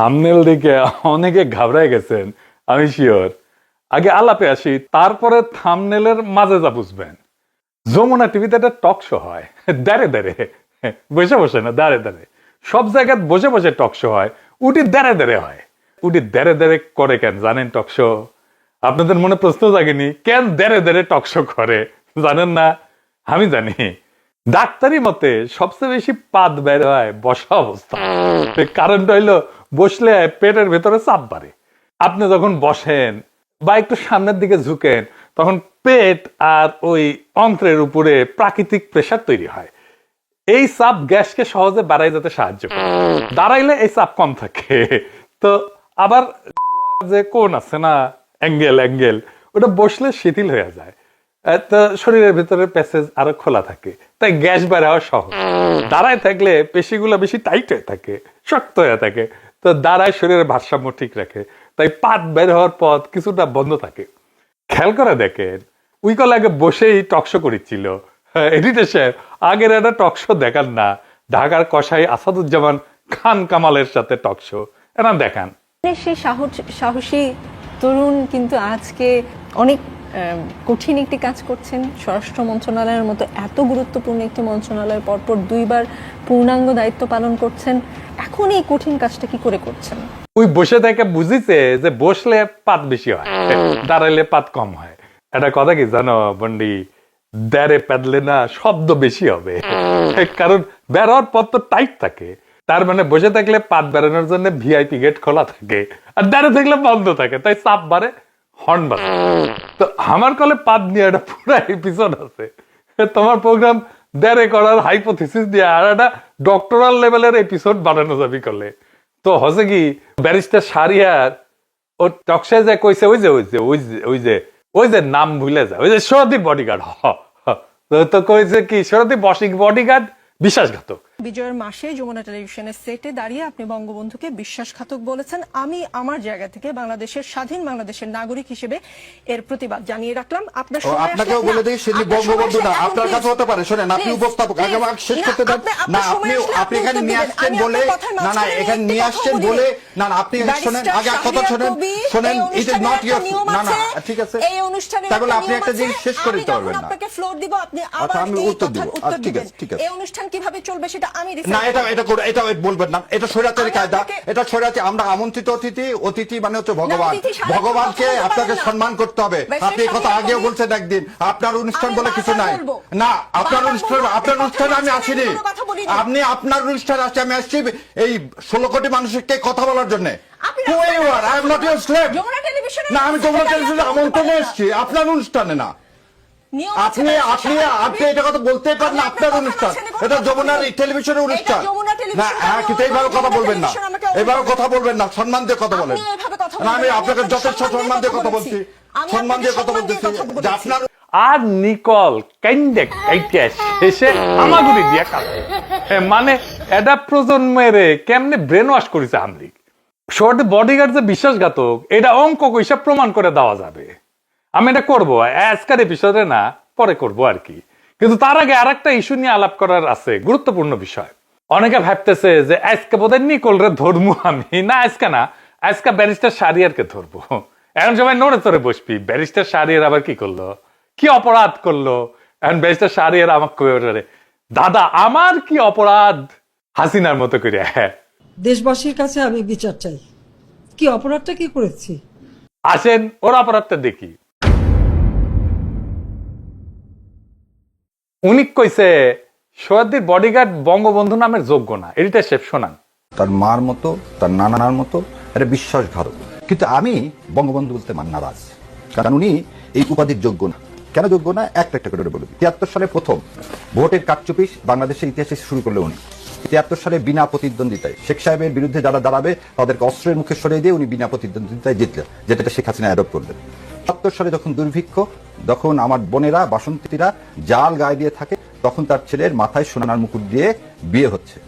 Thumbnail দেখে অনেকে ঘাবড়ায় গেছেন, আমি শিওর আগে আলাপে আসি, তারপরে থামনেলের মাঝে যা বুঝবেন। যমুনা টিভিতে একটা টক শো হয়। দাঁড়ে দাঁড়ে বসে বসে না দাঁড়ে দাঁড়ে সব জায়গায় বসে বসে টক শো হয়। উটি দাঁড়ে দাঁড়ে হয়। উটি দাঁড়ে দাঁড়ে করে কেন জানেন টক শো আপনাদের মনে প্রশ্ন জাগেনি, কেন দাঁড়ে দাঁড়ে টক শো করে? জানেন না? আমি জানি। ডাক্তারি মতে সবচেয়ে বেশি পাত বের হয় বসা অবস্থা কারণটা হইল বসলে পেটের ভেতরে চাপ বাড়ে। আপনি যখন বসেন বা একটু সামনের দিকে ঝুঁকেন, তখন পেট আর ওই অন্ত্রের উপরে প্রাকৃতিক প্রেসার তৈরি হয়। এই চাপ গ্যাসকে সহজে বাড়াই যেতে সাহায্য করে। দাঁড়াইলে এই চাপ কম থাকে। তো আবার যে কোন আছে না, অ্যাঙ্গেল অ্যাঙ্গেল, ওটা বসলে শিথিল হয়ে যায়। তো শরীরের ভিতরে প্যাসেজ আরও খোলা থাকে। তাই গ্যাস বের হওয়া সহজ। দাঁড়ায় থাকলে পেশিগুলো বেশি টাইট হয়ে থাকে, শক্ত হয়ে থাকে। তো দাঁড়ায় শরীরের ভারসাম্য ঠিক রাখে। তাই পাত বের হওয়ার পথ কিছুটা বন্ধ থাকে। খেয়াল করে দেখেন, উইকল আগে বসেই টকশো করেছিল। এডিটর সাহেব আগের একটা টকশো দেখান না। ঢাকার কসাই আসাদুজ্জামান খান কামালের সাথে টকশো এরা দেখান। সেই সাহস তরুণ কিন্তু আজকে অনেক কঠিন একটি কাজ করছেন। স্বরাষ্ট্র মন্ত্রণালয়ের মতো এত গুরুত্বপূর্ণ একটি মন্ত্রণালয় পরপর দুইবার পূর্ণাঙ্গ দায়িত্ব পালন করছেন। এখন এই কঠিন কাজটা কি করে করছেন? ওই বসে থেকে বুঝিছে যে বসলে পাত বেশি হয়, দাঁড়াইলে পাত কম হয়। এটা কথা কি জানো বন্ডি? দাঁড়ে পেদলে না শব্দ বেশি হবে। কারণ বেরোয়ার পথ তো টাইট থাকে। তার মানে বসে থাকলে পাত বেরোনোর জন্য ভিআইপি গেট খোলা থাকে, আর দাঁড়িয়ে থাকলে বন্ধ থাকে। তাই চাপ বাড়ে হর্ন বাজে। তো আমার কলে পাত নিয়ে একটা পুরো এপিসোড আছে। তোমার প্রোগ্রাম দেরে করার হাইপোথিসিস দিয়ে আর একটা ডক্টরাল লেভেলের এপিসোড বানানো যাবে কলে। তো হচ্ছে কি ব্যারিস্টার সারিয়ার, ও টকসায় যে কইছে, ওই যে ওই যে ওই যে ওই যে ওই যে নাম ভুলে যায় ওই যে সরদি বডিগার্ড হ। তো- কইছে কি সরদি বসিক বডিগার্ড বিশ্বাসঘাতক। বিজয়ের মাসে যমুনা টেলিভিশনের সেটে দাঁড়িয়ে আপনি বঙ্গবন্ধুকে বিশ্বাসঘাতক বলেছেন। আমি আমার জায়গা থেকে বাংলাদেশের স্বাধীন বাংলাদেশের নাগরিক হিসেবে এর প্রতিবাদ জানিয়ে রাখলাম। আপনার আপনাকেও বলে দিই বঙ্গবন্ধু না আপনার কাছে হতে পারে। শোনেন আপনি উপস্থাপক আগে আমাকে শেষ করতে দেন। না আপনি আপনি এখানে নিয়ে আসছেন বলে না না এখানে নিয়ে আসছেন বলে। না না আপনি শোনেন আগে কথা শাহরিয়ার শোনেন শোনেন ইট ইজ নট না না ঠিক আছে। এই অনুষ্ঠানে তাই বলে আপনি একটা জিনিস শেষ করে দিতে পারবেন না। আপনাকে ফ্লোর দিব আপনি আচ্ছা, আবার এই উত্তর কথার দিব। উত্তর আচ্ছা, ঠিক দিবেন। আছে, ঠিক আছে। এই অনুষ্ঠান কীভাবে চলবে সেটা আমি decide না এটা এটা এটা বলবেন না। এটা স্বৈরাচারী কায়দা। এটা স্বৈরাচারী আমরা আমন্ত্রিত অতিথি অতিথি মানে হচ্ছে ভগবান। ভগবানকে আপনাকে সম্মান করতে হবে। আপনি কথা আগেও বলছেন একদিন। আপনার অনুষ্ঠান আমি বলে কিছু নাই। না আপনার অনুষ্ঠান আপনার অনুষ্ঠানে আমি কথা আসিনি। বলছেন, আমি কোনো কথা বলিনি। আপনি আপনার অনুষ্ঠানে আসছি আমি আসছি এই ষোলো কোটি মানুষকে কথা বলার জন্য। না আমি যমুনা টেলিভিশনে আমন্ত্রণে এসেছি। আপনার অনুষ্ঠানে না। আপনি আপনি আপনি এটা কথা বলতেই পারেন আপনার অনুষ্ঠান। এটা যমুনার টেলিভিশনের অনুষ্ঠান। না হ্যাঁ কিন্তু এইভাবে কথা বলবেন না। এভাবে কথা বলবেন না সম্মান দিয়ে কথা বলেন। না আমি আপনাকে যথেষ্ট সম্মান দিয়ে কথা বলছি। সম্মান দিয়ে কথা বলতেছি যে আপনার আর নিকল কাইন্ডে কাইটে শেষে আমাগুড়ি দিয়া কাটে মানে এটা প্রজন্মের কেমনে ব্রেন ওয়াশ করেছে আমলিক? শর্ট বডিগার্ড যে বিশ্বাসঘাতক এটা অঙ্ক কইসা প্রমাণ করে দেওয়া যাবে? আমি এটা করব। আজকের এপিসোডে না পরে করব আর কি। কিন্তু তার আগে আর একটা ইস্যু নিয়ে আলাপ করার আছে গুরুত্বপূর্ণ বিষয়। অনেকে ভাবতেছে যে আজকে বোধহয় নিকল রে ধরবো আমি। না আজকে না আজকে ব্যারিস্টার সারিয়ারকে ধরবো। এখন সবাই নড়ে চড়ে বসবি ব্যারিস্টার সারিয়ার আবার কি করল? কি অপরাধ করল? এখন ব্যারিস্টার সারিয়ার আমাকে ওঠে, দাদা আমার কি অপরাধ? হাসিনার মতো করে হ্যাঁ। দেশবাসীর কাছে আমি বিচার চাই। কি অপরাধটা কি করেছি? আসেন ওর অপরাধটা দেখি। উনি কইছে সৈয়দির বডিগার্ড বঙ্গবন্ধু নামের যোগ্য না। এটা শেফ শোনান তার মার মতো, তার নানার মতো একটা বিশ্বাসঘাতক। কিন্তু আমি বঙ্গবন্ধু বলতে মান নারাজ। কারণ উনি এই উপাধির যোগ্য না। কেন যোগ্য না? একটা একটা করে বলবি তিয়াত্তর সালে প্রথম ভোটের কারচুপিস বাংলাদেশের ইতিহাসে শুরু করল উনি। তিয়াত্তর সালে বিনা প্রতিদ্বন্দ্বিতায় শেখ সাহেবের বিরুদ্ধে যারা দাঁড়াবে, তাদেরকে অস্ত্রের মুখে সরিয়ে দিয়ে উনি বিনা প্রতিদ্বন্দ্বিতায় জিতলেন যেটা শেখ হাসিনা অ্যাডপ্ট করলেন। সত্তর সালে যখন দুর্ভিক্ষ তখন আমার বোনেরা, বাসন্তীরা জাল গায়ে দিয়ে থাকে, তখন তার ছেলের মাথায় সোনার মুকুট দিয়ে বিয়ে হচ্ছে।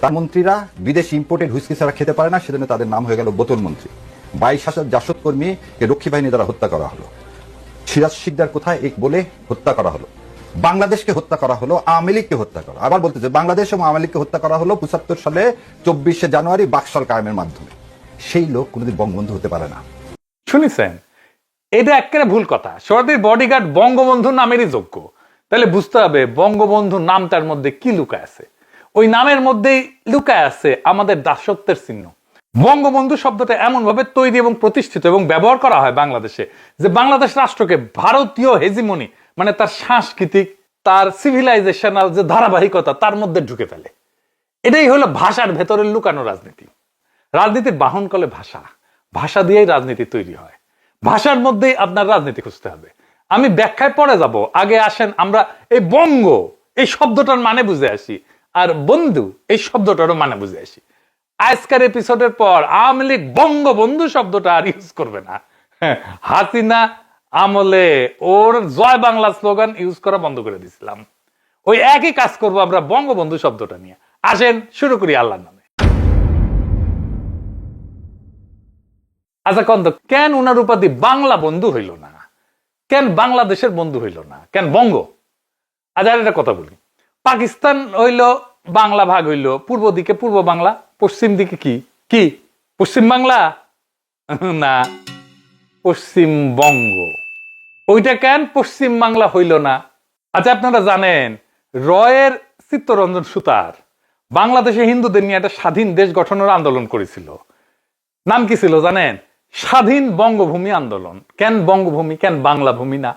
তার মন্ত্রীরা বিদেশি ইম্পোর্টেড হুইস্কি ছাড়া খেতে পারে না, সেজন্য তাদের নাম হয়ে গেল বোতল মন্ত্রী। বাইশ হাজার জাসদ কর্মীকে রক্ষী বাহিনী দ্বারা হত্যা করা হলো। সিরাজ শিকদার কোথায় এক বলে হত্যা করা হলো। বাংলাদেশকে হত্যা করা হলো, আওয়ামী লীগকে হত্যা করা। আবার বলতেছে বাংলাদেশ এবং আওয়ামী লীগকে হত্যা করা হলো পঁচাত্তর সালে চব্বিশে জানুয়ারি বাকশাল কায়েমের মাধ্যমে। সেই লোক কোনোদিন বঙ্গবন্ধু হতে পারে না। শুনেছেন? এটা একেবারে ভুল কথা। সরদির বডিগার্ড বঙ্গবন্ধু নামেরই যোগ্য। তাহলে বুঝতে হবে বঙ্গবন্ধু নামটার মধ্যে কি লুকায় আছে। ওই নামের মধ্যেই লুকায় আছে আমাদের দাসত্বের চিহ্ন। বঙ্গবন্ধু শব্দটা এমন ভাবে তৈরি এবং প্রতিষ্ঠিত এবং ব্যবহার করা হয় বাংলাদেশে যে বাংলাদেশ রাষ্ট্রকে ভারতীয় হেজিমনি মানে তার সাংস্কৃতিক, তার সিভিলাইজেশনাল যে ধারাবাহিকতা, তার মধ্যে ঢুকে ফেলে। এটাই হলো ভাষার ভেতরে লুকানো রাজনীতি। রাজনীতির বাহন কলে ভাষা। ভাষা দিয়েই রাজনীতি তৈরি হয়। ভাষার মধ্যেই আপনার রাজনীতি খুঁজতে হবে। আমি ব্যাখ্যায় পরে যাব। আগে আসেন আমরা এই বঙ্গ এই শব্দটার মানে বুঝে আসি। আর বন্ধু এই শব্দটারও মানে বুঝে আসি। আজকের এপিসোডের পর আওয়ামী লীগ বঙ্গবন্ধু শব্দটা আর ইউজ করবে না। হ্যাঁ, হাসিনা আমলে ওর জয় বাংলা স্লোগান ইউজ করা বন্ধ করে দিছিলাম। ওই একই কাজ করব আমরা বঙ্গবন্ধু শব্দটা নিয়ে। আসেন শুরু করি আল্লাহর নামে। আচ্ছা কন্ত কেন উনার উপাধি বাংলা বন্ধু হইল না? কেন বাংলাদেশের বন্ধু হইল না? কেন বঙ্গ? আচ্ছা একটা কথা বলি। পাকিস্তান হইল, বাংলা ভাগ হইল। পূর্ব দিকে পূর্ব বাংলা, পশ্চিম দিকে কি? কি? পশ্চিম বাংলা? না। পশ্চিমবঙ্গ ওইটা কেন পশ্চিম বাংলা হইল না? আচ্ছা আপনারা জানেন, রয়ের চিত্তরঞ্জন সুতার বাংলাদেশে হিন্দুদের নিয়ে একটা স্বাধীন দেশ গঠনের আন্দোলন করেছিল। নাম কি ছিল জানেন? স্বাধীন বঙ্গভূমি আন্দোলন। কেন বঙ্গভূমি, কেন বাংলা ভূমি না?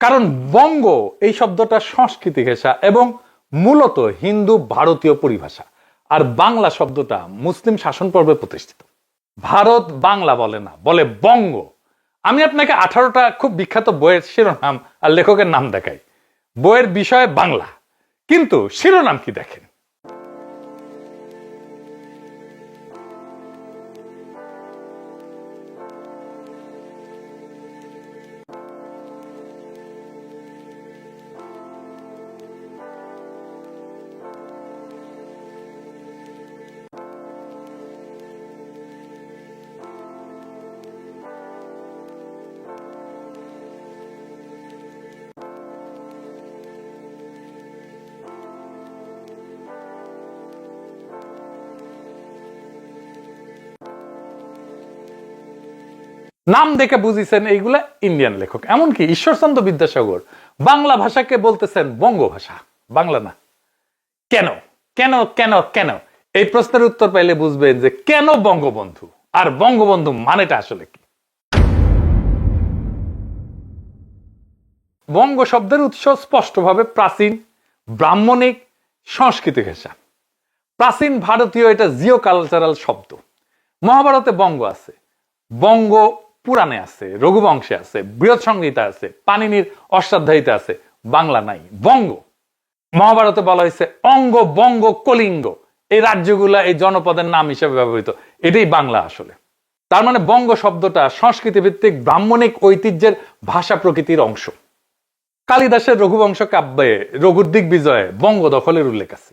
কারণ বঙ্গ এই শব্দটা সংস্কৃতি ঘেঁষা এবং মূলত হিন্দু ভারতীয় পরিভাষা। আর বাংলা শব্দটা মুসলিম শাসন পর্বে প্রতিষ্ঠিত। ভারত বাংলা বলে না, বলে বঙ্গ। আমি আপনাকে আঠারোটা খুব বিখ্যাত বইয়ের শিরোনাম আর লেখকের নাম দেখাই। বইয়ের বিষয় বাংলা। কিন্তু শিরোনাম কি দেখেন? নাম দেখে বুঝিছেন এইগুলা ইন্ডিয়ান লেখক। এমনকি ঈশ্বরচন্দ্র বিদ্যাসাগর বাংলা ভাষাকে বলতেছেন বঙ্গ ভাষা বাংলা না। কেন? কেন কেন কেন? এই প্রশ্নের উত্তর পাইলে বুঝবেন যে কেন বঙ্গবন্ধু? আর বঙ্গবন্ধু মানেটা আসলে কি? বঙ্গ শব্দের উৎস স্পষ্টভাবে প্রাচীন, ব্রাহ্মণিক সংস্কৃতি ঘেঁষা প্রাচীন ভারতীয় এটা জিও কালচারাল শব্দ। মহাভারতে বঙ্গ আছে। বঙ্গ পুরাণে আছে, রঘুবংশে আছে, বৃহৎ সংহিতা আছে পানিনির অষ্টাধ্যায়ীতে আছে, বাংলা নাই, বঙ্গ। মহাভারতে বলা হয়েছে অঙ্গ, বঙ্গ, কলিঙ্গ। এই রাজ্যগুলা এই জনপদের নাম হিসেবে ব্যবহৃত। এটাই বাংলা আসলে। তার মানে বঙ্গ শব্দটা সংস্কৃতি ভিত্তিক ব্রাহ্মণিক ঐতিহ্যের ভাষা প্রকৃতির অংশ। কালিদাসের রঘুবংশ কাব্যে রঘুর দিক বিজয়ে বঙ্গ দখলের উল্লেখ আছে।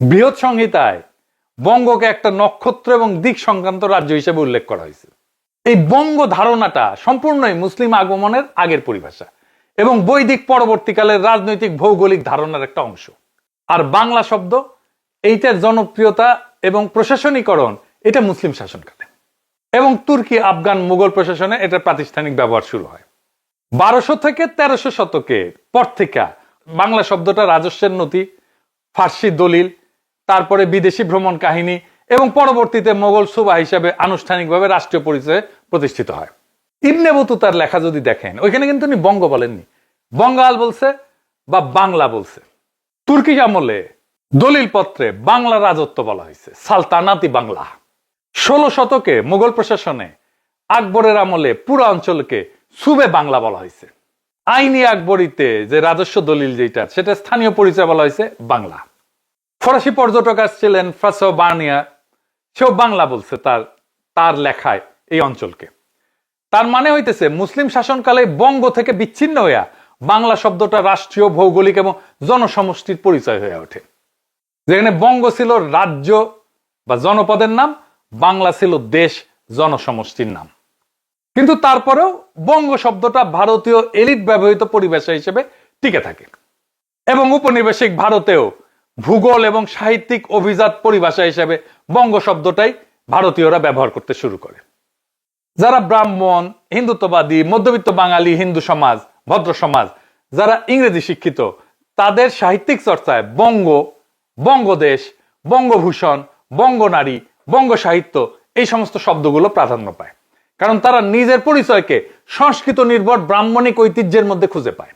বৃহৎ সংহিতায় বঙ্গকে একটা নক্ষত্র এবং দিক সংক্রান্ত রাজ্য হিসেবে উল্লেখ করা হয়েছে। এই বঙ্গ ধারণাটা সম্পূর্ণই মুসলিম আগমনের আগের পরিভাষা এবং বৈদিক পরবর্তীকালের রাজনৈতিক ভৌগোলিক ধারণার একটা অংশ। আর বাংলা শব্দ, এইটার জনপ্রিয়তা এবং প্রশাসনীকরণ, এটা মুসলিম শাসনকালে। এবং তুর্কি, আফগান, মুঘল প্রশাসনে এটা প্রাতিষ্ঠানিক ব্যবহার শুরু হয়। বারোশো থেকে তেরোশো শতকে পর থেকে বাংলা শব্দটা রাজস্বের নথি, ফার্সি দলিল, তারপরে বিদেশি ভ্রমণ কাহিনী এবং পরবর্তীতে মোগল সুবা হিসাবে আনুষ্ঠানিকভাবে রাষ্ট্রীয় পরিচয়ে প্রতিষ্ঠিত হয়। ইবনে বতুতার লেখা যদি দেখেন, ওইখানে কিন্তু উনি বঙ্গ বলেননি। বঙ্গাল বলছে বা বাংলা বলছে। তুর্কি আমলে দলিল পত্রে বাংলা রাজত্ব বলা হয়েছে, সালতানাতি বাংলা। ষোলো শতকে মুঘল প্রশাসনে আকবরের আমলে পুরো অঞ্চলকে সুবে বাংলা বলা হয়েছে। আইনি আকবরীতে যে রাজস্ব দলিল যেটা, সেটা স্থানীয় পরিচয় বলা হয়েছে বাংলা। ফরাসি পর্যটক আসছিলেন ফ্রাসো বার্নিয়া সেও বাংলা বলছে তার তার লেখায় এই অঞ্চলকে। তার মানে হইতেছে মুসলিম শাসনকালে বঙ্গ থেকে বিচ্ছিন্ন হইয়া বাংলা শব্দটা রাষ্ট্রীয়, ভৌগোলিক এবং জনসমষ্টির পরিচয় হয়ে ওঠে। যেখানে বঙ্গ ছিল রাজ্য বা জনপদের নাম, বাংলা ছিল দেশ, জনসমষ্টির নাম। কিন্তু তারপরেও বঙ্গ শব্দটা ভারতীয় এলিট ব্যবহৃত পরিভাষা হিসেবে টিকে থাকে। এবং উপনিবেশিক ভারতেও ভূগোল এবং সাহিত্যিক অভিজাত পরিভাষা হিসেবে বঙ্গ শব্দটাই ভারতীয়রা ব্যবহার করতে শুরু করে। যারা ব্রাহ্মণ, হিন্দুত্ববাদী, মধ্যবিত্ত বাঙালি, হিন্দু সমাজ, ভদ্র সমাজ, যারা ইংরেজি শিক্ষিত, তাদের সাহিত্যিক চর্চায় বঙ্গ, বঙ্গদেশ, বঙ্গভূষণ, বঙ্গনারী বঙ্গ সাহিত্য এই সমস্ত শব্দগুলো প্রাধান্য পায়। কারণ তারা নিজের পরিচয়কে সংস্কৃত নির্ভর ব্রাহ্মণিক ঐতিহ্যের মধ্যে খুঁজে পায়।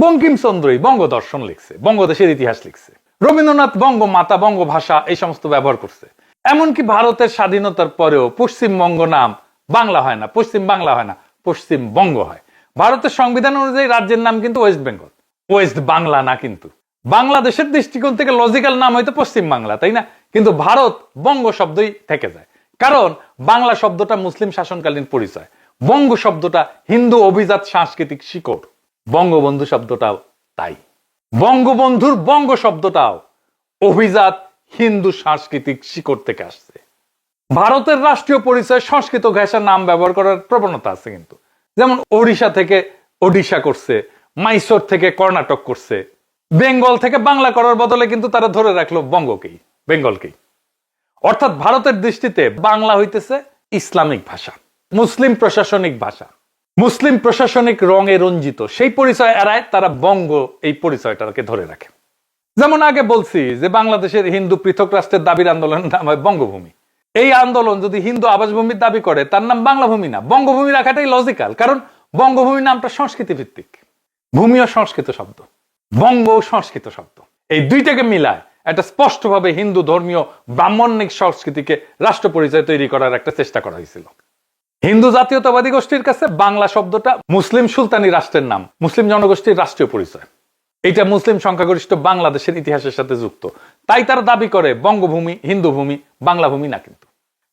বঙ্কিমচন্দ্রই বঙ্গদর্শন লিখছে, বঙ্গদেশের ইতিহাস লিখছে। রবীন্দ্রনাথ বঙ্গমাতা বঙ্গভাষা এই সমস্ত ব্যবহার করছে। এমনকি ভারতের স্বাধীনতার পরেও পশ্চিমবঙ্গ নাম বাংলা হয় না, পশ্চিম বাংলা হয় না পশ্চিমবঙ্গ হয়। ভারতের সংবিধান অনুযায়ী রাজ্যের নাম কিন্তু ওয়েস্ট বেঙ্গল, ওয়েস্ট বাংলা না কিন্তু। বাংলাদেশের দৃষ্টিকোণ থেকে লজিক্যাল নাম হয়তো পশ্চিম বাংলা, তাই না? কিন্তু ভারত বঙ্গ শব্দই থেকে যায়। কারণ বাংলা শব্দটা মুসলিম শাসনকালীন পরিচয়। বঙ্গ শব্দটা হিন্দু অভিজাত সাংস্কৃতিক শিকড়। বঙ্গবন্ধু শব্দটাও তাই। বঙ্গবন্ধুর বঙ্গ শব্দটাও অভিজাত হিন্দু সাংস্কৃতিক শিকড় থেকে আসছে। ভারতের রাষ্ট্রীয় পরিচয় সংস্কৃত ঘেঁষার নাম ব্যবহার করার প্রবণতা আছে কিন্তু। যেমন ওড়িশা থেকে ওডিশা করছে, মাইসোর থেকে কর্ণাটক করছে, বেঙ্গল থেকে বাংলা করার বদলে কিন্তু তারা ধরে রাখল বঙ্গকেই, বেঙ্গলকেই। অর্থাৎ ভারতের দৃষ্টিতে বাংলা হইতেছে ইসলামিক ভাষা, মুসলিম প্রশাসনিক ভাষা। মুসলিম প্রশাসনিক রঙে রঞ্জিত। সেই পরিচয় এড়ায় তারা বঙ্গ এই পরিচয়টাকে ধরে রাখে। যেমন আগে বলছি যে বাংলাদেশের হিন্দু পৃথক রাষ্ট্রের দাবির আন্দোলনের নাম হয় বঙ্গভূমি। এই আন্দোলন যদি হিন্দু আবাসভূমির দাবি করে, তার নাম বাংলা ভূমি না। বঙ্গভূমি রাখাটাই লজিক্যাল কারণ বঙ্গভূমি নামটা সংস্কৃতি ভিত্তিক ভূমিও সংস্কৃত শব্দ, বঙ্গ সংস্কৃত শব্দ। এই দুইটাকে মিলায় একটা স্পষ্টভাবে হিন্দু ধর্মীয় ব্রাহ্মণিক সংস্কৃতিকে রাষ্ট্র পরিচয় তৈরি করার একটা চেষ্টা করা হয়েছিল। হিন্দু জাতীয়তাবাদী গোষ্ঠীর কাছে বাংলা শব্দটা মুসলিম সুলতানি রাষ্ট্রের নাম, মুসলিম জনগোষ্ঠীর রাষ্ট্রীয় পরিচয়। এটা মুসলিম সংখ্যাগরিষ্ঠ বাংলাদেশের ইতিহাসের সাথে যুক্ত। তাই তারা দাবি করে বঙ্গভূমি, হিন্দু ভূমি, বাংলা ভূমি না কিন্তু।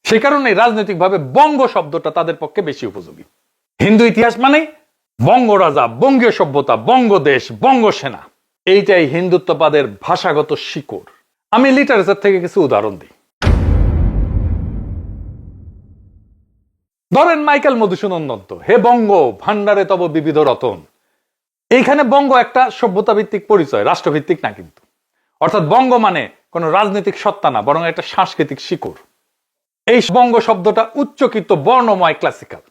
সেই কারণে রাজনৈতিকভাবে বঙ্গ শব্দটা তাদের পক্ষে বেশি উপযোগী। হিন্দু ইতিহাস মানে বঙ্গ রাজা, বঙ্গীয় সভ্যতা বঙ্গদেশ বঙ্গ সেনা। এইটাই হিন্দুত্ববাদের ভাষাগত শিকড়। আমি লিটারেচার থেকে কিছু উদাহরণ দিই। ধরেন মাইকেল মধুসূদন দত্ত, হে বঙ্গ ভান্ডারে তব বিবিধ রতন। এইখানে বঙ্গ একটা সভ্যতা ভিত্তিক পরিচয়, রাষ্ট্রভিত্তিক না কিন্তু। অর্থাৎ বঙ্গ মানে কোনো রাজনৈতিক সত্তা না, বরং একটা সাংস্কৃতিক শিকড়। এই বঙ্গ শব্দটা উচ্চকৃত, বর্ণময় ক্লাসিক্যাল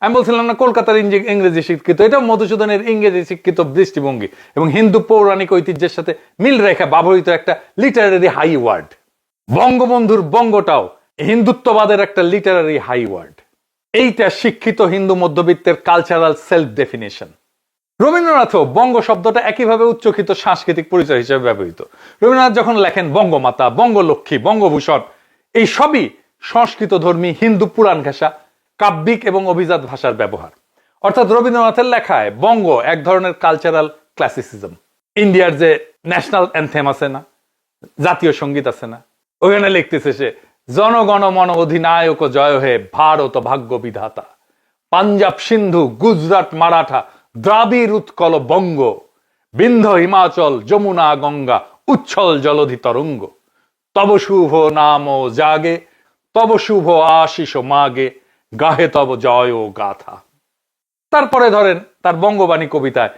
আমি বলছিলাম না, কলকাতার ইংরে- ইংরেজি শিক্ষিত, এটা মধুসূদনের ইংরেজি শিক্ষিত দৃষ্টিভঙ্গি এবং হিন্দু পৌরাণিক ঐতিহ্যের সাথে মিল রেখা ব্যবহৃত একটা লিটারারি হাই ওয়ার্ড বঙ্গবন্ধুর বঙ্গটাও হিন্দুত্ববাদের একটা লিটারারি হাই ওয়ার্ড এইটা শিক্ষিত হিন্দু মধ্যবিত্তের কালচারাল সেলফ ডেফিনেশন রবীন্দ্রনাথও বঙ্গ শব্দটা একইভাবে উচ্চকিত সাংস্কৃতিক পরিচয় হিসেবে ব্যবহৃত। রবীন্দ্রনাথ যখন লেখেন বঙ্গমাতা, বঙ্গলক্ষ্মী, বঙ্গভূষণ, এই সবই সংস্কৃত ধর্মী হিন্দু পুরাণ ঘেঁষা কাব্যিক এবং অভিজাত ভাষার ব্যবহার। অর্থাৎ রবীন্দ্রনাথের লেখায় বঙ্গ এক ধরনের কালচারাল ক্লাসিসিজম ইন্ডিয়ার যে ন্যাশনাল অ্যান্থেম আছে না, জাতীয় সংগীত আছে না, ওখানে লিখতেছে সে জনগণ মন অধিনায়ক জয় হে ভারত ভাগ্য বিধাতা। পাঞ্জাব সিন্ধু, গুজরাট মারাঠা, দ্রাবিড় উৎকল বঙ্গ বিন্ধ হিমাচল, যমুনা গঙ্গা, উচ্ছল জলধি তরঙ্গ। তব শুভ নাম জাগে, তব শুভ আশিস মাগে, গাহে তব জয় ও গাথা। তারপরে ধরেন তার বঙ্গবাণী কবিতায়,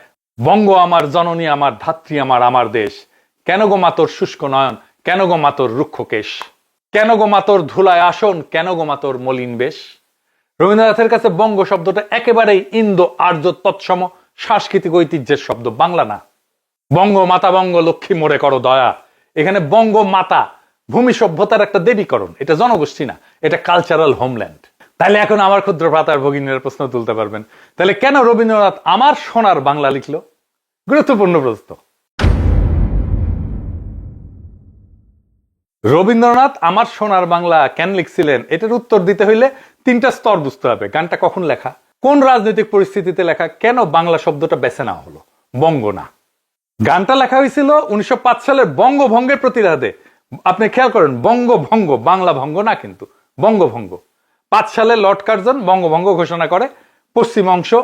বঙ্গ আমার জননী, আমার ধাত্রী, আমার আমার দেশ। কেন গো মাতর শুষ্ক নয়ন? কেন গো মাতর রুক্ষ কেশ? কেন গো মাতর ধুলায় আসন, কেন গো মাতর মলিন বেশ? রবীন্দ্রনাথের কাছে বঙ্গ শব্দটা একেবারেই ইন্দো আর্য তৎসম সাংস্কৃতিক ঐতিহ্যের শব্দ, বাংলা না। বঙ্গ মাতা বঙ্গ, লক্ষ্মী মোরে করো দয়া। এখানে বঙ্গ মাতা ভূমি সভ্যতার একটা দেবীকরণ, এটা জনগোষ্ঠী না, এটা কালচারাল হোমল্যান্ড তাহলে এখন আমার ক্ষুদ্র ভ্রাতার ভগিনীর প্রশ্ন তুলতে পারবেন। তাহলে কেন রবীন্দ্রনাথ আমার সোনার বাংলা লিখলো? গুরুত্বপূর্ণ প্রশ্ন। রবীন্দ্রনাথ, আমার সোনার বাংলা কেন লিখছিলেন? এটার উত্তর দিতে হইলে তিনটা স্তর বুঝতে হবে। গানটা কখন লেখা? কোন রাজনৈতিক পরিস্থিতিতে লেখা? কেন বাংলা শব্দটা বেছে নেওয়া হলো? বঙ্গ না গানটা লেখা হয়েছিল উনিশশো সালের বঙ্গভঙ্গের প্রতিরাধে আপনি খেয়াল করেন, বঙ্গভঙ্গ, বাংলা ভঙ্গ না কিন্তু, বঙ্গভঙ্গ। পাঁচ সালে লর্ড কার্জন বঙ্গভঙ্গ ঘোষণা করে, পশ্চিম অংশ,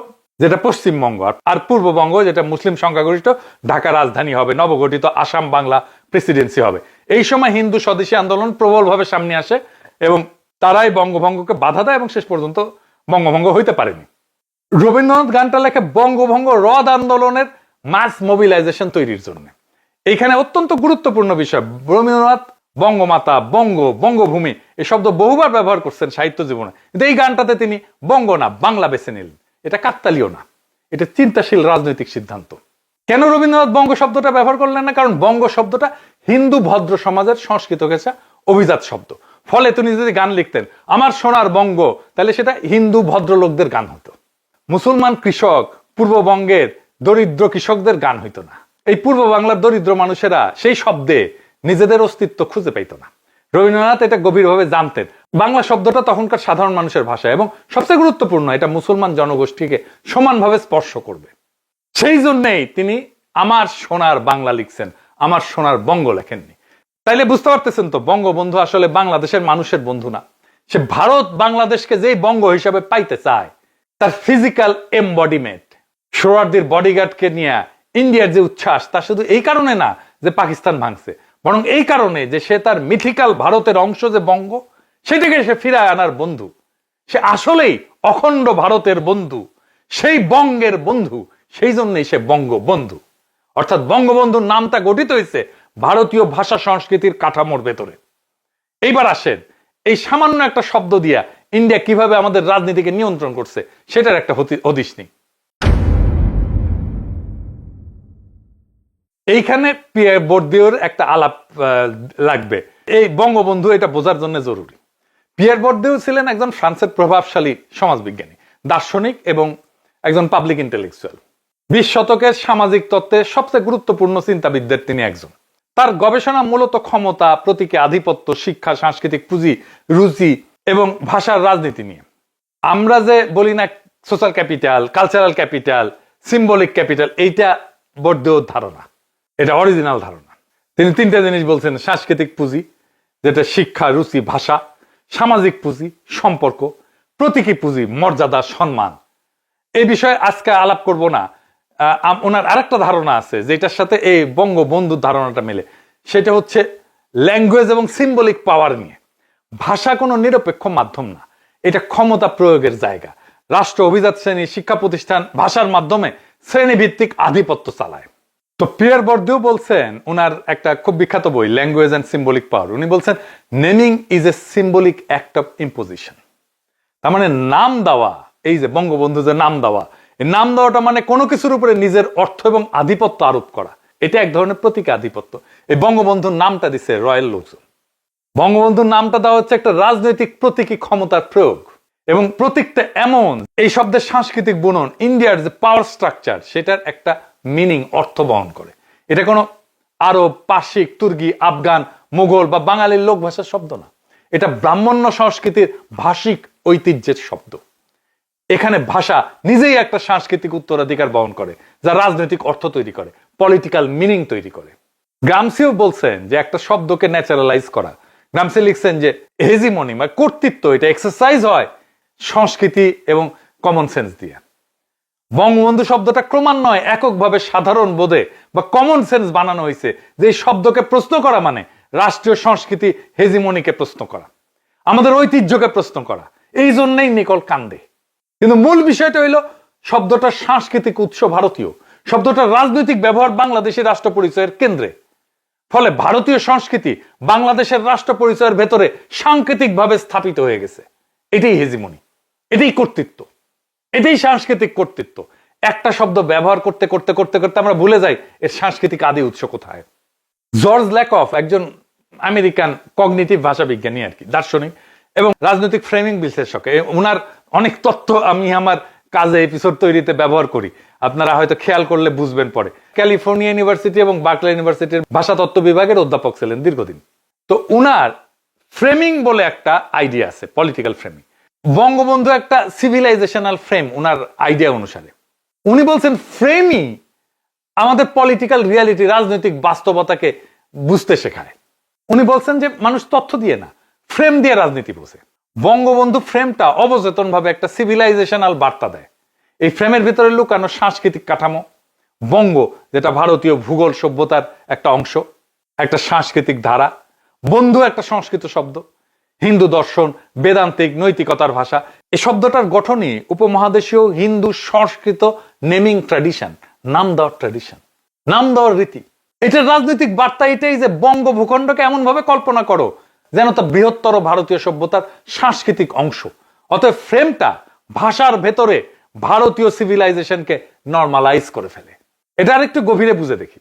যেটা পশ্চিমবঙ্গ আর- পূর্ববঙ্গ, যেটা মুসলিম সংখ্যাগরিষ্ঠ, ঢাকা রাজধানী হবে, নবগঠিত আসাম বাংলা প্রেসিডেন্সি হবে। এই সময় হিন্দু স্বদেশী আন্দোলন প্রবলভাবে সামনে আসে এবং তারাই বঙ্গভঙ্গকে বাধা দেয় এবং শেষ পর্যন্ত বঙ্গভঙ্গ হইতে পারেনি। রবীন্দ্রনাথ গানটা লেখে বঙ্গভঙ্গ রদ আন্দোলনের মাস মোবিলাইজেশন তৈরির জন্য। এইখানে অত্যন্ত গুরুত্বপূর্ণ বিষয়, রবীন্দ্রনাথ, বঙ্গমাতা, বঙ্গ, বঙ্গভূমি এই শব্দ বহুবার ব্যবহার করছেন সাহিত্য জীবনে। কিন্তু এই গানটাতে তিনি বঙ্গ না, বাংলা বেছে নিলেন। এটা কাকতালীয় না। এটা চিন্তাশীল রাজনৈতিক সিদ্ধান্ত। কেন রবীন্দ্রনাথ বঙ্গ শব্দটা ব্যবহার করলেন না? কারণ বঙ্গ শব্দটা হিন্দু ভদ্র সমাজের সংস্কৃত গেছা অভিজাত শব্দ। ফলে তিনি যদি গান লিখতেন, আমার সোনার বঙ্গ, তাহলে সেটা হিন্দু ভদ্রলোকদের গান হতো। মুসলমান কৃষক, পূর্ববঙ্গের দরিদ্র কৃষকদের গান হইতো না। এই পূর্ব বাংলার দরিদ্র মানুষেরা সেই শব্দে নিজেদের অস্তিত্ব খুঁজে পাইতো না। রবীন্দ্রনাথ এটা গভীরভাবে জানতেন। বাংলা শব্দটা তখনকার সাধারণ মানুষের ভাষা এবং সবচেয়ে গুরুত্বপূর্ণ, এটা মুসলমান জনগোষ্ঠীকে সমানভাবে স্পর্শ করবে। সেই জন্যেই তিনি আমার সোনার বাংলা লিখছেন, আমার সোনার বঙ্গ লেখেননি। তাইলে বুঝতে পারতেছেন তো, বঙ্গবন্ধু আসলে বাংলাদেশের মানুষের বন্ধু না। সে ভারত বাংলাদেশকে যেই বঙ্গ হিসাবে পাইতে চায়, তার ফিজিক্যাল এমবডিমেন্ট সোহরার্দির বডিগার্ডকে নিয়ে ইন্ডিয়ার যে উচ্ছ্বাস, তা শুধু এই কারণে না যে পাকিস্তান ভাঙছে, বরং এই কারণে যে সে তার মিথিক্যাল ভারতের অংশ যে বঙ্গ, সেটাকে সে ফিরায় আনার বন্ধু। সে আসলেই অখণ্ড ভারতের বন্ধু, সেই বঙ্গের বন্ধু সেই জন্যই সে বঙ্গবন্ধু। অর্থাৎ বঙ্গবন্ধুর নামটা গঠিত হয়েছে ভারতীয় ভাষা সংস্কৃতির কাঠামোর ভেতরে। এইবার আসেন, এই সামান্য একটা শব্দ দিয়া ইন্ডিয়া কীভাবে আমাদের রাজনীতিকে নিয়ন্ত্রণ করছে, সেটার একটা হদিশ নেই। এইখানে বর্দিওর একটা আলাপ লাগবে। এই বঙ্গবন্ধু এটা বোঝার জন্য জরুরি। পিয়ার বর্দিও ছিলেন একজন ফ্রান্সের প্রভাবশালী সমাজবিজ্ঞানী, দার্শনিক এবং একজন পাবলিক ইন্টেলেকচুয়াল বিশ শতকের সামাজিক তত্ত্বের সবচেয়ে গুরুত্বপূর্ণ চিন্তাবিদদের তিনি একজন। তার গবেষণা মূলত ক্ষমতা, প্রতীকে আধিপত্য, শিক্ষা, সাংস্কৃতিক পুঁজি, রুচি এবং ভাষার রাজনীতি নিয়ে। আমরা যে বলি না social capital cultural capital symbolic capital এইটা বর্দেও ধারণা। এটা অরিজিনাল ধারণা। তিনি তিনটা জিনিস বলছেন, সাংস্কৃতিক পুঁজি, যেটা শিক্ষা, রুচি, ভাষা, সামাজিক পুঁজি, সম্পর্ক, প্রতীকী পুঁজি, মর্যাদা, সম্মান। এই বিষয়ে আজকে আলাপ করব না। ওনার আরেকটা ধারণা আছে, যেটার সাথে এই বঙ্গবন্ধুর ধারণাটা মেলে। সেটা হচ্ছে ল্যাঙ্গুয়েজ এবং সিম্বলিক পাওয়ার নিয়ে। ভাষা কোনো নিরপেক্ষ মাধ্যম না। এটা ক্ষমতা প্রয়োগের জায়গা। রাষ্ট্র, অভিজাত শ্রেণি, শিক্ষা প্রতিষ্ঠান, ভাষার মাধ্যমে শ্রেণীভিত্তিক আধিপত্য চালায়। তো পিয়ার বর্দেও বলছেন, ওনার একটা খুব বিখ্যাত বই ল্যাঙ্গুয়েজ অ্যান্ড সিম্বলিক পাওয়ার উনি বলছেন naming is a symbolic act of imposition তার মানে নাম দেওয়া, এই যে বঙ্গবন্ধু যে নাম দেওয়া নাম দেওয়াটা মানে কোনো কিছুর উপরে নিজের অর্থ এবং আধিপত্য আরোপ করা। এটা এক ধরনের প্রতীক আধিপত্য। এই বঙ্গবন্ধুর নামটা দিছে রয়্যাল লোকজন বঙ্গবন্ধুর নামটা দেওয়া হচ্ছে একটা রাজনৈতিক প্রতীকী ক্ষমতার প্রয়োগ। এবং প্রতীকটা এমন, এই শব্দের সাংস্কৃতিক বুনন, ইন্ডিয়ার যে পাওয়ার স্ট্রাকচার সেটার একটা মিনিং অর্থ বহন করে। এটা কোনো আরব পার্শ্বিক তুর্কি, আফগান, মুঘল বা বাঙালির লোক ভাষার শব্দ না। এটা ব্রাহ্মণ্য সংস্কৃতির ভাষিক ঐতিহ্যের শব্দ। এখানে ভাষা নিজেই একটা সাংস্কৃতিক উত্তরাধিকার বহন করে, যা রাজনৈতিক অর্থ তৈরি করে পলিটিক্যাল মিনিং তৈরি করে। গ্রামসিও বলছেন যে একটা শব্দকে ন্যাচারালাইজ করা। গ্রামসি লিখছেন যে হেজিমনি বা কর্তৃত্ব, এটা এক্সারসাইজ হয় সংস্কৃতি এবং কমন সেন্স দিয়ে। বঙ্গবন্ধু শব্দটা ক্রমান্বয়ে এককভাবে সাধারণ বোধে বা কমন সেন্স বানানো হয়েছে, যে শব্দকে প্রশ্ন করা মানে রাষ্ট্রীয় সংস্কৃতি হেজিমনিকে প্রশ্ন করা, আমাদের ঐতিহ্যকে প্রশ্ন করা। এই জন্যই নিকল কান্দে। কিন্তু মূল বিষয়টা হইল শব্দটার সাংস্কৃতিক উৎস ভারতীয়। শব্দটার রাজনৈতিক ব্যবহার বাংলাদেশের রাষ্ট্র পরিচয়ের কেন্দ্রে। ফলে ভারতীয় সংস্কৃতি বাংলাদেশের রাষ্ট্র পরিচয়ের ভেতরে সাংকেতিকভাবে স্থাপিত হয়ে গেছে। এটাই হেজিমনি, এটাই কর্তৃত্ব, এটাই সাংস্কৃতিক কর্তৃত্ব। একটা শব্দ ব্যবহার করতে করতে করতে করতে আমরা ভুলে যাই, এর সাংস্কৃতিক আদি উৎস কোথায়? জর্জ ল্যাকফ একজন আমেরিকান কগনিটিভ ভাষা বিজ্ঞানী আর কি, দার্শনিক, এবং রাজনৈতিক ফ্রেমিং বিশ্লেষক। ওনার অনেক তথ্য আমি আমার কাজে এপিসোড তৈরিতে ব্যবহার করি। আপনারা হয়তো খেয়াল করলে বুঝবেন পরে। ক্যালিফোর্নিয়া ইউনিভার্সিটি এবং বার্কলে ইউনিভার্সিটির ভাষা তত্ত্ব বিভাগের অধ্যাপক ছিলেন দীর্ঘদিন। তো উনার ফ্রেমিং বলে একটা আইডিয়া আছে পলিটিক্যাল ফ্রেমিং বঙ্গবন্ধু একটা সিভিলাইজেশনাল ফ্রেম উনার আইডিয়া অনুসারে। উনি বলছেন ফ্রেমই আমাদের পলিটিক্যাল রিয়ালিটি রাজনৈতিক বাস্তবতাকে বুঝতে শেখায়। উনি বলছেন যে, মানুষ তথ্য দিয়ে না ফ্রেম দিয়ে রাজনীতি বোঝে। বঙ্গবন্ধু ফ্রেমটা অবচেতন ভাবে একটা সিভিলাইজেশনাল বার্তা দেয়। এই ফ্রেমের ভিতরে লুকানো সাংস্কৃতিক কাঠামো, বঙ্গ, যেটা ভারতীয় ভূগোল সভ্যতার একটা অংশ, একটা সাংস্কৃতিক ধারা, বন্ধু একটা সংস্কৃত শব্দ, হিন্দু দর্শন, বেদান্তিক, নৈতিকতার ভাষা, এই শব্দটার গঠনই উপমহাদেশীয় হিন্দু সংস্কৃত নেমিং ট্র্যাডিশন নাম দেওয়ার ট্র্যাডিশন নাম দেওয়ার রীতি। এটার রাজনৈতিক বার্তা এটাই যে বঙ্গ ভূখণ্ডকে এমন ভাবে কল্পনা করো যেন তা বৃহত্তর ভারতীয় সভ্যতার সাংস্কৃতিক অংশ। অতএব ফ্রেমটা ভাষার ভেতরে ভারতীয় সিভিলাইজেশনকে নর্মালাইজ করে ফেলে। এটা আর একটু গভীরে বুঝে দেখি।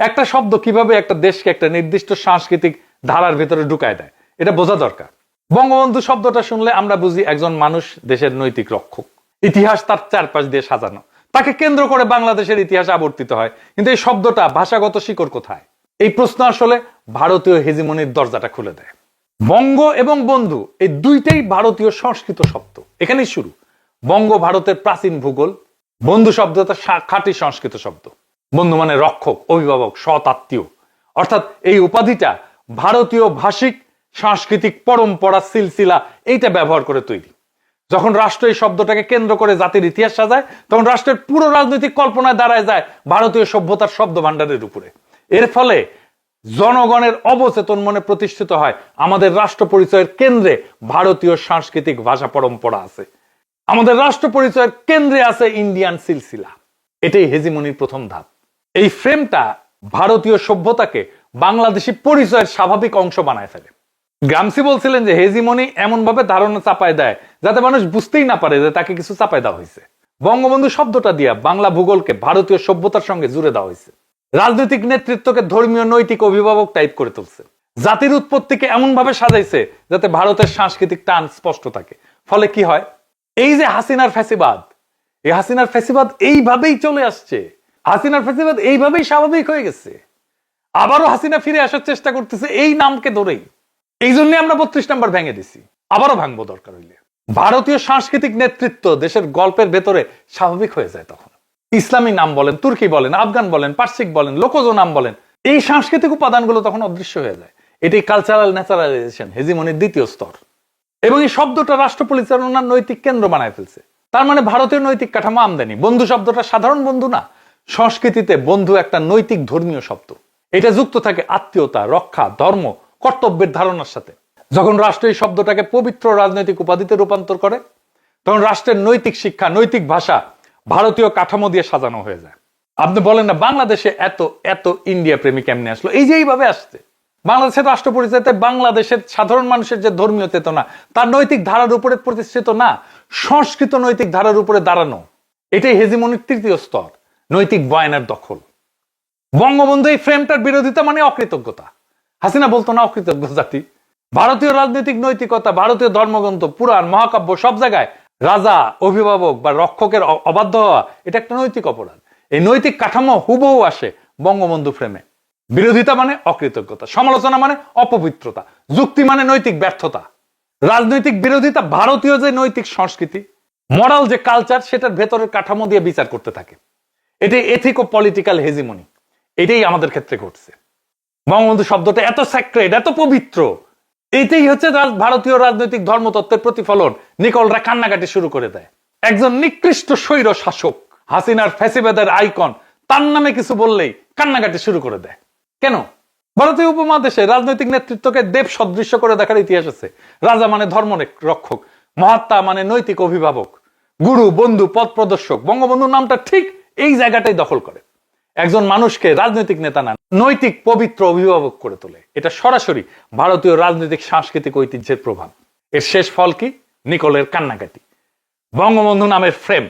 একটা শব্দ কীভাবে একটা দেশকে একটা নির্দিষ্ট সাংস্কৃতিক ধারার ভেতরে ঢুকায় দেয়, এটা বোঝা দরকার। বঙ্গবন্ধু শব্দটা শুনলে আমরা বুঝি একজন মানুষ দেশের নৈতিক রক্ষক। ইতিহাস তার চারপাশ দিয়ে সাজানো। তাকে কেন্দ্র করে বাংলাদেশের ইতিহাস আবর্তিত হয়। কিন্তু এই শব্দটা ভাষাগত শিকড় কোথায়? এই প্রশ্ন আসলে ভারতীয় হেজিমনির দরজাটা খুলে দেয়। বঙ্গ এবং বন্ধু, এই দুইটাই ভারতীয় সংস্কৃত শব্দ। এখানেই শুরু। বঙ্গ ভারতের প্রাচীন ভূগোল, বন্ধু শব্দটা খাঁটি সংস্কৃত শব্দ। বন্ধু মানে রক্ষক, অভিভাবক, সৎ আত্মীয়। অর্থাৎ এই উপাধিটা ভারতীয় ভাষিক, সাংস্কৃতিক পরম্পরা সিলসিলা এইটা ব্যবহার করে তৈরি। যখন রাষ্ট্র এই শব্দটাকে কেন্দ্র করে জাতির ইতিহাস সাজায়, তখন রাষ্ট্রের পুরো রাজনৈতিক কল্পনায় দাঁড়ায় যায় ভারতীয় সভ্যতার শব্দ ভাণ্ডারের উপরে। এর ফলে জনগণের অবচেতন মনে প্রতিষ্ঠিত হয়। আমাদের রাষ্ট্র পরিচয়ের কেন্দ্রে ভারতীয় সাংস্কৃতিক ভাষা পরম্পরা আছে। আমাদের রাষ্ট্র পরিচয়ের কেন্দ্রে আছে ইন্ডিয়ান সিলসিলা। এটাই হেজিমনির প্রথম ধাপ। এই ফ্রেমটা ভারতীয় সভ্যতাকে বাংলাদেশি পরিচয়ের স্বাভাবিক অংশ বানায় ফেলে। গ্রামসি বলছিলেন যে হেজিমনি এমন ভাবে ধারণা চাপায় দেয় যাতে মানুষ বুঝতেই না পারে যে তাকে কিছু চাপায় দেওয়া হয়েছে। বঙ্গবন্ধু শব্দটা দিয়া বাংলা ভূগোলকে ভারতীয় সভ্যতার সঙ্গে জুড়ে দেওয়া হয়েছে। রাজনৈতিক নেতৃত্বকে ধর্মীয় নৈতিক অভিভাবক টাইপ করে তুলছে। জাতির উৎপত্তিকে এমন ভাবে সাজাইছে যাতে ভারতের সাংস্কৃতিক টান স্পষ্ট থাকে। ফলে কি হয়? এই যে হাসিনার ফ্যাসিবাদ, এই হাসিনার ফ্যাসিবাদ এইভাবেই চলে আসছে। হাসিনার ফ্যাসিবাদ এইভাবেই স্বাভাবিক হয়ে গেছে। আবারও হাসিনা ফিরে আসার চেষ্টা করতেছে এই নামকে ধরেই। এই জন্য আমরা বত্রিশ নাম্বার ভেঙে দিছি। আবারও ভাঙবো দরকার হইলে। ভারতীয় সাংস্কৃতিক নেতৃত্ব দেশের গল্পের ভেতরে স্বাভাবিক হয়ে যায় তখন। ইসলামী নাম বলেন, তুর্কি বলেন, আফগান বলেন, পার্সিক বলেন, লোকজ নাম বলেন, এই সাংস্কৃতিক উপাদানগুলো তখন অদৃশ্য হয়ে যায়। এটি কালচারাল ন্যাচারালাইজেশন হেজিমনির দ্বিতীয় স্তর। এবং এই শব্দটা রাষ্ট্র পরিচালনার নৈতিক কেন্দ্র বানায় ফেলছে। তার মানে ভারতীয় নৈতিক কাঠামো আমদানি। বন্ধু শব্দটা সাধারণ বন্ধু না। সংস্কৃতিতে বন্ধু একটা নৈতিক ধর্মীয় শব্দ। এটা যুক্ত থাকে আত্মীয়তা, রক্ষা, ধর্ম কর্তব্যের ধারণার সাথে। যখন রাষ্ট্র এই শব্দটাকে পবিত্র রাজনৈতিক উপাধিতে রূপান্তর করে, তখন রাষ্ট্রের নৈতিক শিক্ষা, নৈতিক ভাষা ভারতীয় কাঠামো দিয়ে সাজানো হয়ে যায়। আপনি বলেন না, বাংলাদেশে এত এত ইন্ডিয়া প্রেমী কেমনে আসলো? এই যে এইভাবে আসছে। বাংলাদেশের রাষ্ট্র পরিচয়তে বাংলাদেশের সাধারণ মানুষের যে ধর্মীয় চেতনা, তার নৈতিক ধারার উপরে প্রতিষ্ঠিত না, সংস্কৃত নৈতিক ধারার উপরে দাঁড়ানো, এটাই হেজিমনির তৃতীয় স্তর, নৈতিক বয়ানের দখল। বঙ্গবন্ধু এই ফ্রেমটার বিরোধিতা মানে অকৃতজ্ঞতা। হাসিনা বলতো না অকৃতজ্ঞ জাতি? ভারতীয় রাজনৈতিক নৈতিকতা, ভারতীয় ধর্মগ্রন্থ, পুরাণ, মহাকাব্য সব জায়গায় রাজা, অভিভাবক বা রক্ষকের অবাধ্য হওয়া, এটা একটা নৈতিক অপরাধ। এই নৈতিক কাঠামো হুবহু আসে বঙ্গবন্ধু ফ্রেমে বিরোধিতা মানে অকৃতজ্ঞতা, সমালোচনা মানে অপবিত্রতা, যুক্তি মানে নৈতিক ব্যর্থতা। রাজনৈতিক বিরোধিতা ভারতীয় যে নৈতিক সংস্কৃতি মরাল যে কালচার সেটার ভেতরের কাঠামো দিয়ে বিচার করতে থাকে। এটাই এথিক ও পলিটিক্যাল হেজিমনি এটাই আমাদের ক্ষেত্রে ঘটছে। বঙ্গবন্ধু শব্দটা এত স্যাক্রেড এত পবিত্র। এইটাই হচ্ছে ভারতীয় রাজনৈতিক ধর্মতত্ত্বের প্রতিফলন। নিকলরা কান্নাকাটি শুরু করে দেয়। একজন নিকৃষ্ট স্বৈর শাসক, হাসিনার ফ্যাসিবাদের আইকন, তার নামে কিছু বললেই কান্নাকাটি শুরু করে দেয়। কেন? ভারতীয় উপমহাদেশে রাজনৈতিক নেতৃত্বকে দেব সদৃশ্য করে দেখার ইতিহাস আছে। রাজা মানে ধর্ম রক্ষক মহাত্মা মানে নৈতিক অভিভাবক, গুরু, বন্ধু, পথ প্রদর্শক। বঙ্গবন্ধুর নামটা ঠিক এই জায়গাটাই দখল করে। একজন মানুষকে রাজনৈতিক নেতা না, নৈতিক পবিত্র অভিভাবক করে তোলে। এটা সরাসরি ভারতীয় রাজনৈতিক সাংস্কৃতিক ঐতিহ্যের প্রভাব। এর শেষ ফল কি? নিকলের কান্নাকাটি। বঙ্গবন্ধু নামের ফ্রেম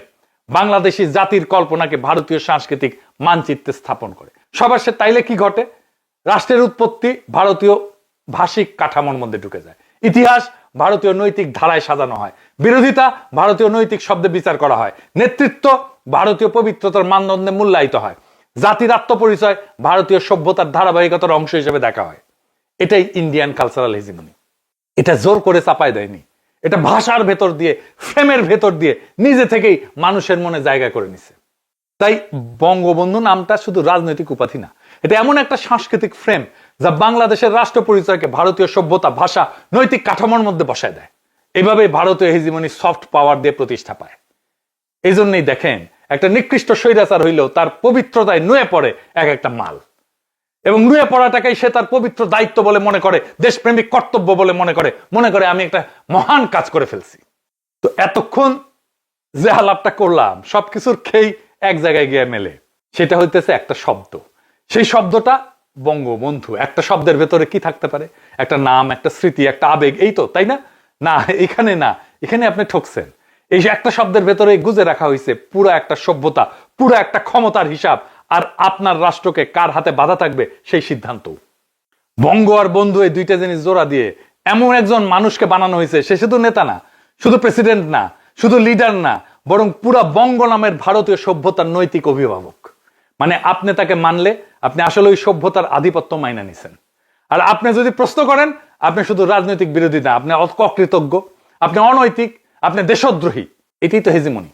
বাংলাদেশি জাতির কল্পনাকে ভারতীয় সাংস্কৃতিক মানচিত্রে স্থাপন করে। সবার সে তাইলে কি ঘটে? রাষ্ট্রের উৎপত্তি ভারতীয় ভাষিক কাঠামোর মধ্যে ঢুকে যায়। ইতিহাস ভারতীয় নৈতিক ধারায় সাজানো হয়। বিরোধিতা ভারতীয় নৈতিক শব্দে বিচার করা হয়। নেতৃত্ব ভারতীয় পবিত্রতার মানদণ্ডে মূল্যায়িত হয়। জাতির আত্মপরিচয় ভারতীয় সভ্যতার ধারাবাহিকতার অংশ হিসেবে দেখা হয়। এটাই ইন্ডিয়ান কালচারাল হেজিমনি এটা জোর করে চাপায় দেয়নি। এটা ভাষার ভেতর দিয়ে, ফ্রেমের ভেতর দিয়ে নিজে থেকেই মানুষের মনে জায়গা করে নিছে। তাই বঙ্গবন্ধু নামটা শুধু রাজনৈতিক উপাধি না, এটা এমন একটা সাংস্কৃতিক ফ্রেম যা বাংলাদেশের রাষ্ট্র পরিচয়কে ভারতীয় সভ্যতা, ভাষা, নৈতিক কাঠামোর মধ্যে বসায় দেয়। এভাবে ভারতীয় হেজিমনি সফট পাওয়ার দিয়ে প্রতিষ্ঠা পায়। এই জন্যই দেখেন একটা নিকৃষ্ট স্বৈরাচার হইলেও তার পবিত্রতায় নুয়ে পড়ে এক একটা মাল। এবং নুয়ে পড়াটাকেই সে তার পবিত্র দায়িত্ব বলে মনে করে, দেশপ্রেমিক কর্তব্য বলে মনে করে মনে করে আমি একটা মহান কাজ করে ফেলছি। তো এতক্ষণ যে আলাপটা করলাম, সবকিছুর খেই এক জায়গায় গিয়ে মেলে। সেটা হইতেছে একটা শব্দ। সেই শব্দটা বঙ্গবন্ধু। একটা শব্দের ভেতরে কি থাকতে পারে? একটা নাম, একটা স্মৃতি, একটা আবেগ, এই তো, তাই না? না, এখানে না। এখানে আপনি ঠকছেন। এই যে একটা শব্দের ভেতরে গুজে রাখা হয়েছে পুরো একটা সভ্যতা, পুরো একটা ক্ষমতার হিসাব, আর আপনার রাষ্ট্রকে কার হাতে বাধা থাকবে সেই সিদ্ধান্ত। বঙ্গ আর বন্ধু এই দুইটা জিনিস জোড়া দিয়ে এমন একজন মানুষকে বানানো হয়েছে সে শুধু নেতা না, শুধু প্রেসিডেন্ট না, শুধু লিডার না, বরং পুরা বঙ্গ নামের ভারতীয় সভ্যতার নৈতিক অভিভাবক। মানে আপনি তাকে মানলে আপনি আসলে ওই সভ্যতার আধিপত্য মাইনা নিছেন। আর আপনি যদি প্রশ্ন করেন, আপনি শুধু রাজনৈতিক বিরোধী না, আপনি অকৃতজ্ঞ, আপনি অনৈতিক আপনি দেশদ্রোহী, এটাই তো হেজিমনি।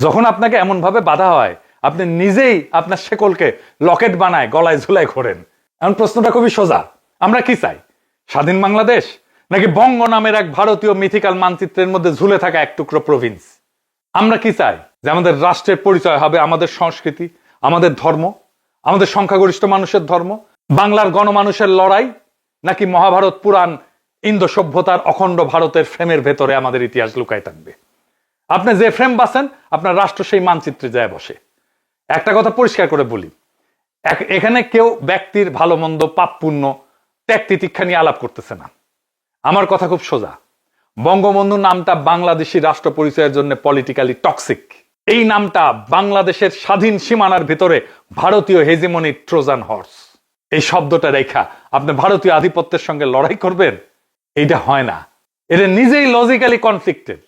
যখন আপনাকে এমন ভাবে বাধা হয়, আপনি নিজেই আপনার শেকলকে লকেট বানায়, গলায় ঝুলাই ঘোরেন। এমন প্রশ্নটা খুবই সোজা, আমরা কি চাই? স্বাধীন বাংলাদেশ নাকি বঙ্গ নামের এক ভারতীয় মিথিক্যাল মানচিত্রের মধ্যে ঝুলে থাকা এক টুকরো প্রভিন্স আমরা কি চাই যে আমাদের রাষ্ট্রের পরিচয় হবে আমাদের সংস্কৃতি, আমাদের ধর্ম, আমাদের সংখ্যাগরিষ্ঠ মানুষের ধর্ম, বাংলার গণমানুষের লড়াই, নাকি মহাভারত পুরাণ ইন্দো সভ্যতার অখণ্ড ভারতের ফ্রেমের ভেতরে আমাদের ইতিহাস লুকায় থাকবে। আপনি যে ফ্রেম বাসেন আপনার রাষ্ট্র সেই মানচিত্রে যায় বসে। একটা কথা পরিষ্কার করে বলি এখানে কেউ ব্যক্তির ভালো মন্দ, পাপ পুণ্য, ত্যাগ তিতিক্ষা নিয়ে আলাপ করতেছে না। আমার কথা খুব সোজা। বঙ্গবন্ধু নামটা বাংলাদেশি রাষ্ট্র পরিচয়ের জন্য পলিটিক্যালি টক্সিক এই নামটা বাংলাদেশের স্বাধীন সীমানার ভিতরে ভারতীয় হেজিমনি ট্রোজান হর্স এই শব্দটা রেখা আপনি ভারতীয় আধিপত্যের সঙ্গে লড়াই করবেন? এইটা হয় না। এটা নিজেই লজিক্যালি কনফ্লিক্টেড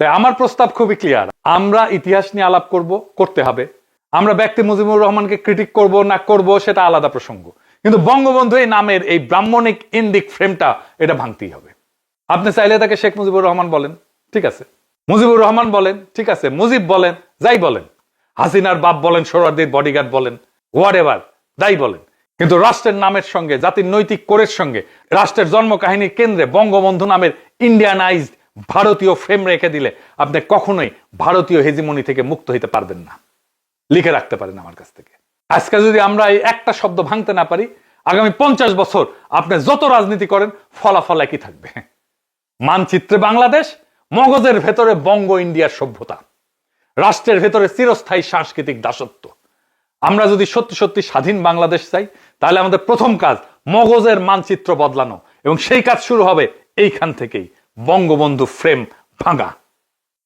তাই আমার প্রস্তাব খুবই ক্লিয়ার আমরা ইতিহাস নিয়ে আলাপ করব, করতে হবে। আমরা ব্যক্তি মুজিবুর রহমানকে ক্রিটিক করব না করব, সেটা আলাদা প্রসঙ্গ। কিন্তু বঙ্গবন্ধু এই নামের এই ব্রাহ্মণিক ইন্দিক ফ্রেমটা এটা ভাঙতেই হবে। আপনি চাইলে তাকে শেখ মুজিবুর রহমান বলেন, ঠিক আছে? মুজিবুর রহমান বলেন, ঠিক আছে? মুজিব বলেন, যাই বলেন। হাসিনার বাপ বলেন সোহরার্দির বডিগার্ড বলেন হোয়াট এভার যাই বলেন। কিন্তু রাষ্ট্রের নামের সঙ্গে, জাতির নৈতিক কোরের সঙ্গে, রাষ্ট্রের জন্ম কাহিনীর কেন্দ্রে বঙ্গবন্ধু নামের ইন্ডিয়ানাইজড ভারতীয় ফ্রেম রেখে দিলে আপনি কখনোই ভারতীয় হেজিমনি থেকে মুক্ত হইতে পারবেন না। লিখে রাখতে পারেন আমার কাছ থেকে। আজকে যদি আমরা এই একটা শব্দ ভাঙতে না পারি, আগামী পঞ্চাশ বছর আপনি যত রাজনীতি করেন, ফলাফল একই থাকবে। মানচিত্রে বাংলাদেশ, মগজের ভেতরে বঙ্গ ইন্ডিয়ার সভ্যতা। রাষ্ট্রের ভেতরে চিরস্থায়ী সাংস্কৃতিক দাসত্ব। আমরা যদি সত্যি সত্যি স্বাধীন বাংলাদেশ চাই তাহলে আমাদের প্রথম কাজ, মগজের মানচিত্র বদলানো। এবং সেই কাজ শুরু হবে এইখান থেকেই। বঙ্গবন্ধু ফ্রেম ভাঙা।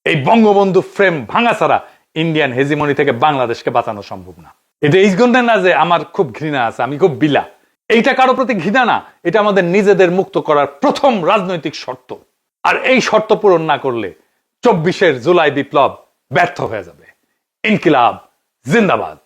এই বঙ্গবন্ধু ফ্রেম ভাঙা ছাড়া ইন্ডিয়ান হেজিমনি থেকে বাংলাদেশকে বাঁচানো সম্ভব না। এটা এই না যে আমার খুব ঘৃণা আছে, আমি খুব বিলা। এইটা কারও প্রতি ঘৃণা না, এটা আমাদের নিজেদের মুক্ত করার প্রথম রাজনৈতিক শর্ত। আর এই শর্ত পূরণ না করলে চব্বিশের জুলাই বিপ্লব ব্যর্থ হয়ে যাবে। ইনকিলাব, জিন্দাবাদ।